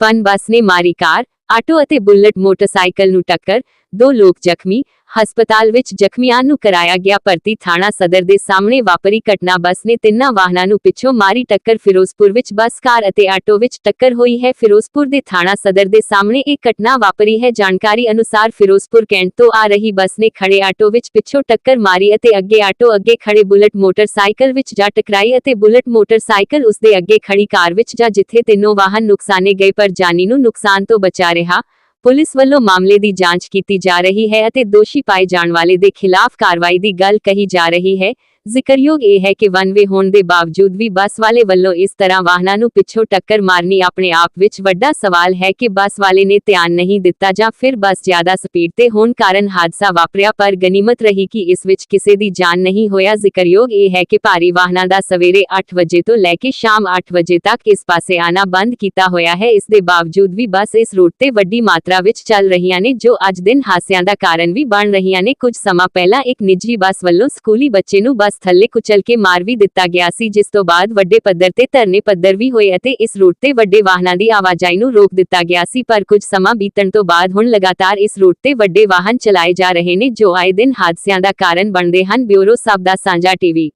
ਪਨ ਬੱਸ ਨੇ ਮਾਰੀ ਕਾਰ ਆਟੋ ਅਤੇ ਬੁਲਟ ਮੋਟਰਸਾਈਕਲ ਨੂੰ ਟੱਕਰ ਦੋ ਲੋਕ ਜ਼ਖਮੀ ਹਸਪਤਾਲ ਵਿੱਚ ਜ਼ਖਮੀਆਂ ਨੂੰ ਕਰਾਇਆ ਗਿਆ ਭਰਤੀ ਥਾਣਾ ਸਦਰ ਦੇ ਸਾਹਮਣੇ ਵਾਪਰੀ ਘਟਨਾ ਬੱਸ ਨੇ ਤਿੰਨਾਂ ਵਾਹਨਾਂ ਨੂੰ ਪਿੱਛੋਂ ਮਾਰੀ ਟੱਕਰ ਫਿਰੋਜ਼ਪੁਰ ਵਿੱਚ ਬੱਸ, ਕਾਰ ਅਤੇ ਆਟੋ ਵਿੱਚ ਟੱਕਰ ਹੋਈ ਹੈ। ਫਿਰੋਜ਼ਪੁਰ ਦੇ ਥਾਣਾ ਸਦਰ ਦੇ ਸਾਹਮਣੇ ਇਹ ਘਟਨਾ ਵਾਪਰੀ ਹੈ। ਜਾਣਕਾਰੀ ਅਨੁਸਾਰ ਫਿਰੋਜ਼ਪੁਰ ਕੈਂਟ ਤੋਂ ਆ ਰਹੀ ਬੱਸ ਨੇ ਖੜੇ ਆਟੋ ਵਿੱਚ ਪਿੱਛੋਂ ਟੱਕਰ ਮਾਰੀ ਅਤੇ ਅੱਗੇ ਆਟੋ ਅੱਗੇ ਖੜੇ ਬੁਲਟ ਮੋਟਰਸਾਈਕਲ ਵਿੱਚ ਜਾ ਟਕਰਾਈ ਅਤੇ ਬੁਲਟ ਮੋਟਰਸਾਈਕਲ ਉਸ ਦੇ ਅੱਗੇ ਖੜੀ ਕਾਰ ਵਿੱਚ ਜਾ, ਜਿੱਥੇ ਤਿੰਨੋਂ ਵਾਹਨ ਨੁਕਸਾਨੇ ਗਏ, ਪਰ ਜਾਨੀ ਨੂੰ ਨੁਕਸਾਨ ਤੋਂ ਬਚਾ ਰਿਹਾ। ਪੁਲਿਸ ਵੱਲੋਂ ਮਾਮਲੇ ਦੀ ਜਾਂਚ ਕੀਤੀ ਜਾ ਰਹੀ ਹੈ ਅਤੇ ਦੋਸ਼ੀ ਪਾਏ ਜਾਣ ਵਾਲੇ ਦੇ ਖਿਲਾਫ ਕਾਰਵਾਈ ਦੀ ਗੱਲ ਕਹੀ ਜਾ ਰਹੀ ਹੈ। ਜ਼ਿਕਰਯੋਗ ਇਹ ਹੈ ਕਿ ਵਨ ਹੋਣ ਦੇ ਬਾਵਜੂਦ ਵੀ ਬੱਸ ਵਾਲੇ ਵੱਲੋਂ ਇਸ ਤਰ੍ਹਾਂ ਵਾਹਨਾਂ ਨੂੰ ਪਿੱਛੋਂ ਟੱਕਰ ਮਾਰਨੀ ਆਪਣੇ ਆਪ ਵਿੱਚ ਵੱਡਾ ਸਵਾਲ ਹੈ ਕਿ ਬੱਸ ਵਾਲੇ ਨੇ ਧਿਆਨ ਨਹੀਂ ਦਿੱਤਾ ਜਾਂ ਫਿਰ ਬੱਸ ਜ਼ਿਆਦਾ ਸਪੀਡ ਤੇ ਹੋਣ ਕਾਰਨ ਹਾਦਸਾ ਵਾਪਰਿਆ, ਪਰ ਗਨੀਮਤ ਰਹੀ ਕਿ ਇਸ ਵਿੱਚ ਕਿਸੇ ਦੀ ਜਾਨ ਨਹੀਂ ਹੋਇਆ। ਜ਼ਿਕਰਯੋਗ ਇਹ ਹੈ ਕਿ ਭਾਰੀ ਵਾਹਨਾਂ ਦਾ ਸਵੇਰੇ 8 ਵਜੇ ਤੋਂ ਲੈ ਕੇ ਸ਼ਾਮ 8 ਵਜੇ ਤੱਕ ਇਸ ਪਾਸੇ ਆਣਾ ਬੰਦ ਕੀਤਾ ਹੋਇਆ ਹੈ। ਇਸ ਦੇ ਬਾਵਜੂਦ ਵੀ ਬੱਸ ਇਸ ਰੂਟ ਤੇ ਵੱਡੀ ਮਾਤਰਾ ਵਿੱਚ ਚੱਲ ਰਹੀਆਂ ਨੇ, ਜੋ ਅੱਜ ਦਿਨ ਹਾਦਸਿਆਂ ਦਾ ਕਾਰਨ ਵੀ ਬਣ ਰਹੀਆਂ ਨੇ। ਕੁਝ ਸਮਾਂ ਪਹਿਲਾਂ ਇੱਕ ਨਿੱਜੀ ਬੱਸ ਵੱਲੋਂ ਸਕੂਲੀ ਬੱਚੇ ਨੂੰ ਬੱਸ ਥੱਲੇ ਕੁਚਲ ਕੇ ਮਾਰ ਵੀ ਦਿੱਤਾ ਗਿਆ ਸੀ, ਜਿਸ ਤੋਂ ਬਾਅਦ ਵੱਡੇ ਪੱਧਰ ਤੇ ਧਰਨੇ ਪੱਧਰ ਵੀ ਹੋਏ ਅਤੇ ਇਸ ਰੂਟ ਤੇ ਵੱਡੇ ਵਾਹਨਾਂ ਦੀ ਆਵਾਜਾਈ ਨੂੰ ਰੋਕ ਦਿੱਤਾ ਗਿਆ ਸੀ, ਪਰ ਕੁਝ ਸਮਾਂ ਬੀਤਣ ਤੋਂ ਬਾਅਦ ਹੁਣ ਲਗਾਤਾਰ ਇਸ ਰੂਟ ਤੇ ਵੱਡੇ ਵਾਹਨ ਚਲਾਏ ਜਾ ਰਹੇ ਨੇ, ਜੋ ਆਏ ਦਿਨ ਹਾਦਸਿਆਂ ਦਾ ਕਾਰਨ ਬਣਦੇ ਹਨ, ਬਿਊਰੋ ਸਬ ਦਾ ਸਾਂਝਾ ਟੀਵੀ।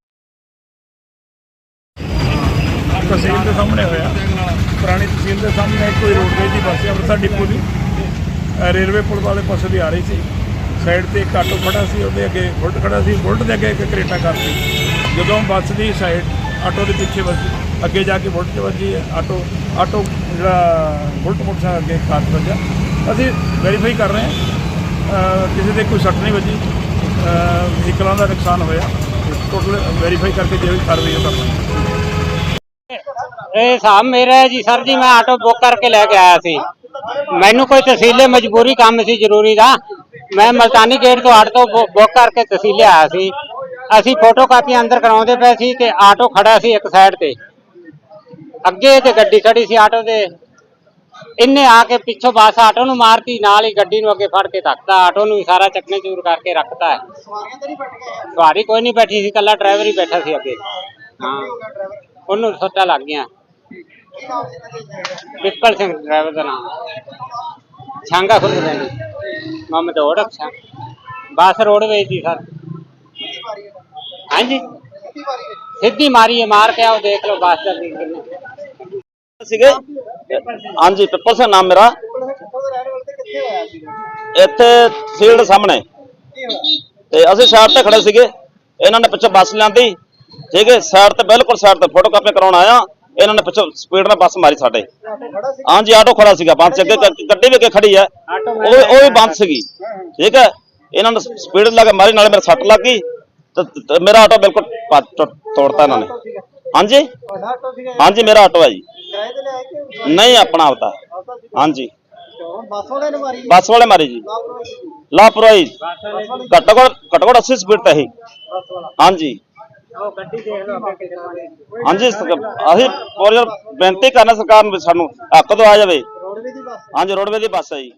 ਤਹਿਸੀਲ ਦੇ ਸਾਹਮਣੇ ਹੋਇਆ। ਪੁਰਾਣੀ ਤਹਿਸੀਲ ਦੇ ਸਾਹਮਣੇ ਕੋਈ ਰੋਡਵੇਜ ਦੀ ਬੱਸ ਅੰਮ੍ਰਿਤਸਰ ਡਿਪੂ ਦੀ। ਰੇਲਵੇ ਪੁਲ ਵਾਲੇ ਪਾਸੇ ਦੀ ਆ ਰਹੀ ਸੀ। ਸਾਈਡ ਤੇ ਇੱਕ ਆਟੋ ਖੜਾ ਸੀ, ਉਹਦੇ ਅੱਗੇ ਬੁਲਟ ਖੜਾ ਸੀ, ਬੁਲਟ ਦੇ ਅੱਗੇ ਇੱਕ ਕਰੇਟਾ ਕਾਰ ਜਦੋਂ ਬੱਸ ਦੀ ਸਾਈਡ, ਆਟੋ ਦੇ ਪਿੱਛੇ ਵੱਜੀ ਅੱਗੇ ਜਾ ਕੇ ਬੁਲਟ 'ਚ ਵੱਜੀ ਆਟੋ ਆਟੋ ਜਿਹੜਾ ਬੁਲਟ ਮੋਟਰਸਾਈਕਲ ਅੱਗੇ ਕਾਰ 'ਚ ਅਸੀਂ ਵੈਰੀਫਾਈ ਕਰ ਰਹੇ ਹਾਂ ਕਿਸੇ ਦੇ ਕੋਈ ਸੱਟ ਨਹੀਂ ਵੱਜੀ ਵਹੀਕਲਾਂ ਦਾ ਨੁਕਸਾਨ ਹੋਇਆ। ਟੋਟਲ ਵੈਰੀਫਾਈ ਕਰਕੇ ਜੇ ਵੀ ਕਾਰਵਾਈ ਉਹ ਕਰਾਂਗੇ ਇਹ ਹਿਸਾਬ ਮੇਰਾ ਹੈ ਜੀ, ਸਰ ਜੀ, ਮੈਂ ਆਟੋ ਬੁੱਕ ਕਰਕੇ ਲੈ ਕੇ ਆਇਆ ਸੀ। ਮੈਨੂੰ ਕੋਈ ਤਹਿਸੀਲੇ ਮਜਬੂਰੀ ਕੰਮ ਸੀ ਜ਼ਰੂਰੀ ਦਾ ਮੈਂ ਮਲਤਾਨੀ ਗੇਟ ਤੋਂ ਆਟੋ ਬੁੱਕ ਕਰਕੇ ਤਹਿਸੀਲੇ ਆਇਆ ਸੀ। ਅਸੀਂ ਫੋਟੋ ਕਾਪੀ ਅੰਦਰ ਕਰਾਉਂਦੇ ਪਏ ਸੀ ਤੇ ਆਟੋ ਖੜਾ ਸੀ ਇੱਕ ਸਾਈਡ ਤੇ। ਅੱਗੇ ਤੇ ਗੱਡੀ ਖੜੀ ਸੀ ਆਟੋ ਦੇ। ਇਹਨੇ ਆ ਕੇ ਪਿੱਛੋਂ ਬੱਸ ਆਟੋ ਨੂੰ ਮਾਰਤੀ ਨਾਲ ਹੀ ਗੱਡੀ ਨੂੰ ਅੱਗੇ ਫੜ ਕੇ ਧੱਕਤਾ। ਆਟੋ ਨੂੰ ਸਾਰਾ ਚੱਕਨੇ ਚੂਰ ਕਰਕੇ ਰੱਖਤਾ। ਸਵਾਰੀ ਕੋਈ ਨਹੀਂ ਬੈਠੀ ਸੀ ਕੱਲਾ ਡਰਾਈਵਰ ਹੀ ਬੈਠਾ ਸੀ ਅੱਗੇ। ਹਾਂ। ਉਹਨੂੰ ਸੱਟਾਂ ਲੱਗ ਗਈਆਂ। ਵਿਪਲ ਸਿੰਘ ਡਰਾਈਵਰ ਦਾ ਨਾਮ। ਛਾਂਗਾ ਖੁੱਲ ਗਿਆ ਮਮਦੋੜ ਅੱਛਾ ਬੱਸ ਰੋਡਵੇਜ ਦੀ ਸਰ। ਹਾਂਜੀ। ਸਿੱਧੀ ਮਾਰੀ ਹੈ ਮਾਰ ਕੇ ਆਓ, ਦੇਖ ਲਓ ਬੱਸ ਦਾ ਵੀ ਸੀਗੇ? ਹਾਂਜੀ, ਪਿੱਪਲ ਸਿੰਘ ਨਾਮ ਮੇਰਾ। ਇੱਥੇ ਫੀਲਡ ਸਾਹਮਣੇ। ਤੇ ਅਸੀਂ ਸਾਈਡ ਤੇ ਖੜੇ ਸੀਗੇ। ਇਹਨਾਂ ਨੇ ਪਿੱਛੋਂ ਬੱਸ ਲਿਆਂਦੀ। ਠੀਕ ਹੈ ਸਾਈਡ ਤੇ ਬਿਲਕੁਲ ਸਾਈਡ ਤੇ ਫੋਟੋ ਕਾਪੀ ਕਰਾਉਣ ਆਇਆ। ਇਹਨਾਂ ਨੇ ਪਿੱਛੋਂ ਸਪੀਡ ਨਾਲ ਬੱਸ ਮਾਰੀ ਸਾਡੇ। ਹਾਂਜੀ, ਆਟੋ ਖੜਾ ਸੀਗਾ ਬੰਦ ਅੱਗੇ ਗੱਡੀ ਵੀ ਅੱਗੇ ਖੜੀ ਹੈ ਉਹ ਵੀ- ਉਹ ਵੀ ਬੰਦ ਸੀਗੀ। ਠੀਕ ਹੈ ਇਹਨਾਂ ਨੇ ਸਪੀਡ ਲਾ ਕੇ ਮਾਰੀ, ਨਾਲੇ ਮੇਰੇ ਸੱਟ ਲੱਗ ਗਈ। ਤੇ ਮੇਰਾ ਆਟੋ ਬਿਲਕੁਲ ਤੋੜਤਾ ਇਹਨਾਂ ਨੇ। ਹਾਂਜੀ? ਹਾਂਜੀ, ਮੇਰਾ ਆਟੋ ਹੈ ਜੀ। ਨਹੀਂ, ਆਪਣਾ ਆਪਦਾ। ਹਾਂਜੀ। ਬੱਸ ਵਾਲੇ ਮਾਰੀ ਜੀ। ਲਾਪਰਵਾਹੀ। ਘੱਟੋ ਘੱਟ ਘੱਟੋ ਘੱਟ 80 ਸਪੀਡ ਤੇ ਹੀ ਹਾਂਜੀ। ਹਾਂਜੀ ਅਸੀਂ ਪੂਰੀ ਬੇਨਤੀ ਕਰਨਾ ਸਰਕਾਰ ਨੂੰ ਵੀ ਸਾਨੂੰ ਹੱਕ ਤੋਂ ਆ ਜਾਵੇ ਹਾਂਜੀ ਰੋਡਵੇ ਦੀ ਬੱਸ ਹੈ ਜੀ।